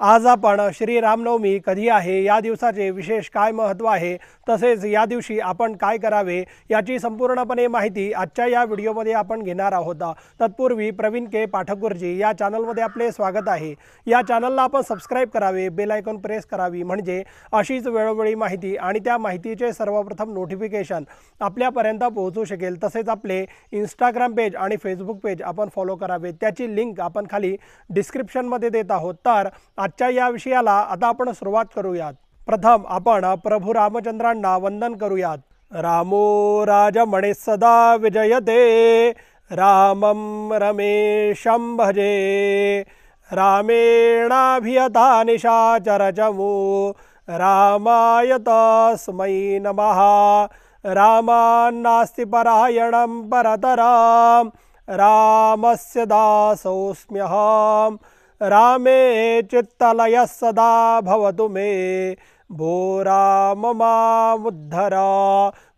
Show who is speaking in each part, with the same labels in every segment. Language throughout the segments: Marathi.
Speaker 1: आज आपण श्री रामनवमी कधी आहे? या दिवसाचे विशेष काय महत्त्व आहे? तसेच या दिवशी आपण काय करावे? याची संपूर्णपणे माहिती आजच्या या व्हिडिओमध्ये आपण घेणार आहोत. तत्पूर्वी प्रवीण के. पाठकगुरजी या चॅनलमध्ये आपले स्वागत आहे. या चॅनलला आपण सबस्क्राईब करावे बेल आयकॉन प्रेस करावी म्हणजे अशीच वेळोवेळी माहिती आणि त्या माहितीचे सर्वप्रथम नोटिफिकेशन आपल्यापर्यंत पोहोचू शकेल. तसेच आपले इंस्टाग्राम पेज आणि फेसबुक पेज आपण फॉलो करावे. त्याची लिंक आपण खाली डिस्क्रिप्शनमध्ये देत आहोत. तर आजच्या या विषयाला आता आपण सुरुवात करूयात. प्रथम आपण प्रभू रामचंद्रांना वंदन करूयात. रामो राजमणे सदा विजयते. रामं रमेशं भजे रामेणाभियता निशाचरचमू रामाय तस्मै नमः. रामान्नास्ति परायणं परतरां रामस्य दासोऽस्म्यहम्. रामे चित्तलयः सदा भवतु मे। भो राम मामुद्धर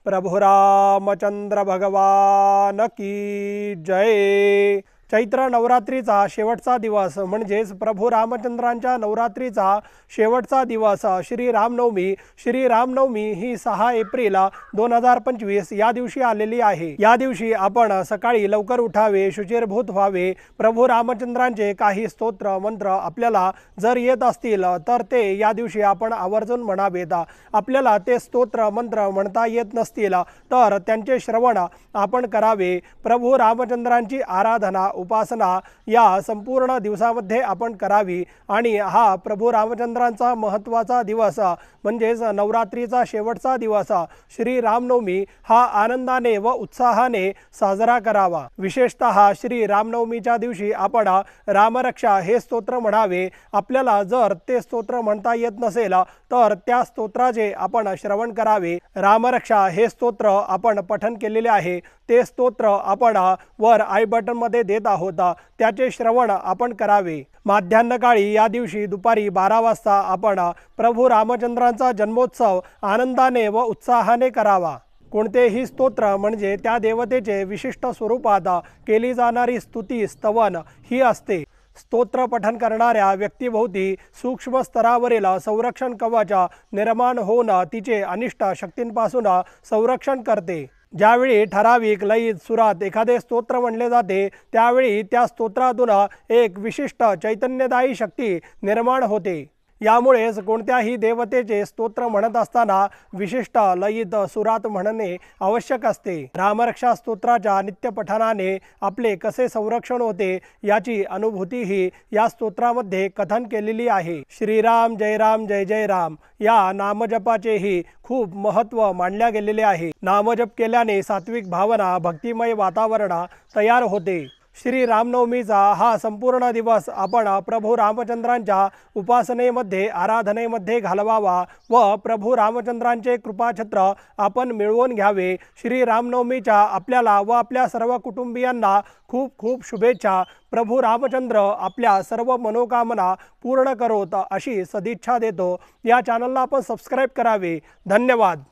Speaker 1: प्रभु रामचंद्र भगवान की जय। चैत्र नवरात्रीचा शेवटचा दिवस म्हणजेच प्रभू रामचंद्रांच्या नवरात्रीचा शेवटचा दिवस श्री रामनवमी. श्री रामनवमी ही सहा एप्रिल दोन हजार पंचवीस या दिवशी आलेली आहे. या दिवशी आपण सकाळी लवकर उठावे शुचिरभूत व्हावे. प्रभू रामचंद्रांचे काही स्तोत्र मंत्र आपल्याला जर येत असतील तर ते या दिवशी आपण आवर्जून म्हणावेत. आपल्याला ते स्तोत्र मंत्र म्हणता येत नसतील तर त्यांचे श्रवण आपण करावे. प्रभू रामचंद्रांची आराधना उपासना या संपूर्ण दिवसामध्ये आपण करावी. आणि हा प्रभू रामचंद्रांचा महत्त्वाचा दिवस म्हणजेच नवरात्रीचा शेवटचा दिवस श्री रामनवमी हा आनंदाने व उत्साहाने साजरा करावा. विशेषतः श्री रामनवमीच्या दिवशी आपण रामरक्षा हे स्तोत्र म्हणावे. आपल्याला जर ते स्तोत्र म्हणता येत नसेल तर त्या स्तोत्राचे आपण श्रवण करावे. रामरक्षा हे स्तोत्र आपण पठन केलेले आहे. ते स्तोत्र आपण वर आय बटनमध्ये देत आहोत त्याचे श्रवण आपण करावे. माध्यान्हकाळी या दिवशी दुपारी बारा वाजता आपण प्रभू रामचंद्रांचा जन्मोत्सव आनंदाने व उत्साहाने करावा. कोणतेही स्तोत्र म्हणजे त्या देवतेचे विशिष्ट स्वरूपात केली जाणारी स्तुती स्तवन ही असते. स्तोत्र पठन करणाऱ्या व्यक्तीभोवती सूक्ष्म स्तरावरील संरक्षण कवच निर्माण होऊन तिचे अनिष्ट शक्तींपासून संरक्षण करते. ज्यावेळी ठराविक लयीत सुरात एखादे स्तोत्र म्हणले जाते त्यावेळी त्या स्तोत्रातून एक विशिष्ट चैतन्यदायी शक्ती निर्माण होते. यामुळेच कोणत्याही देवतेचे स्तोत्र म्हणत असताना विशिष्ट लयित सुरात म्हणणे आवश्यक असते. रामरक्षा स्तोत्राच्या नित्यपठनाने आपले कसे संरक्षण होते याची अनुभूतीही या स्तोत्रामध्ये कथन केलेली आहे. श्रीराम जय राम जय जय राम या नामजपाचेही खूप महत्त्व मानल्या गेलेले आहे. नामजप केल्याने सात्विक भावना भक्तिमय वातावरण तयार होते. श्री रामनवमीचा हा संपूर्ण दिवस आपण प्रभू रामचंद्रांच्या उपासनेमध्ये आराधनेमध्ये घालवावा व प्रभू रामचंद्रांचे कृपाछत्र आपण मिळवून घ्यावे. श्री रामनवमीच्या आपल्याला व आपल्या सर्व कुटुंबियांना खूप खूप शुभेच्छा. प्रभू रामचंद्र आपल्या सर्व मनोकामना पूर्ण करोत अशी सदिच्छा देतो. या चॅनलला आपण सबस्क्राईब करावे. धन्यवाद.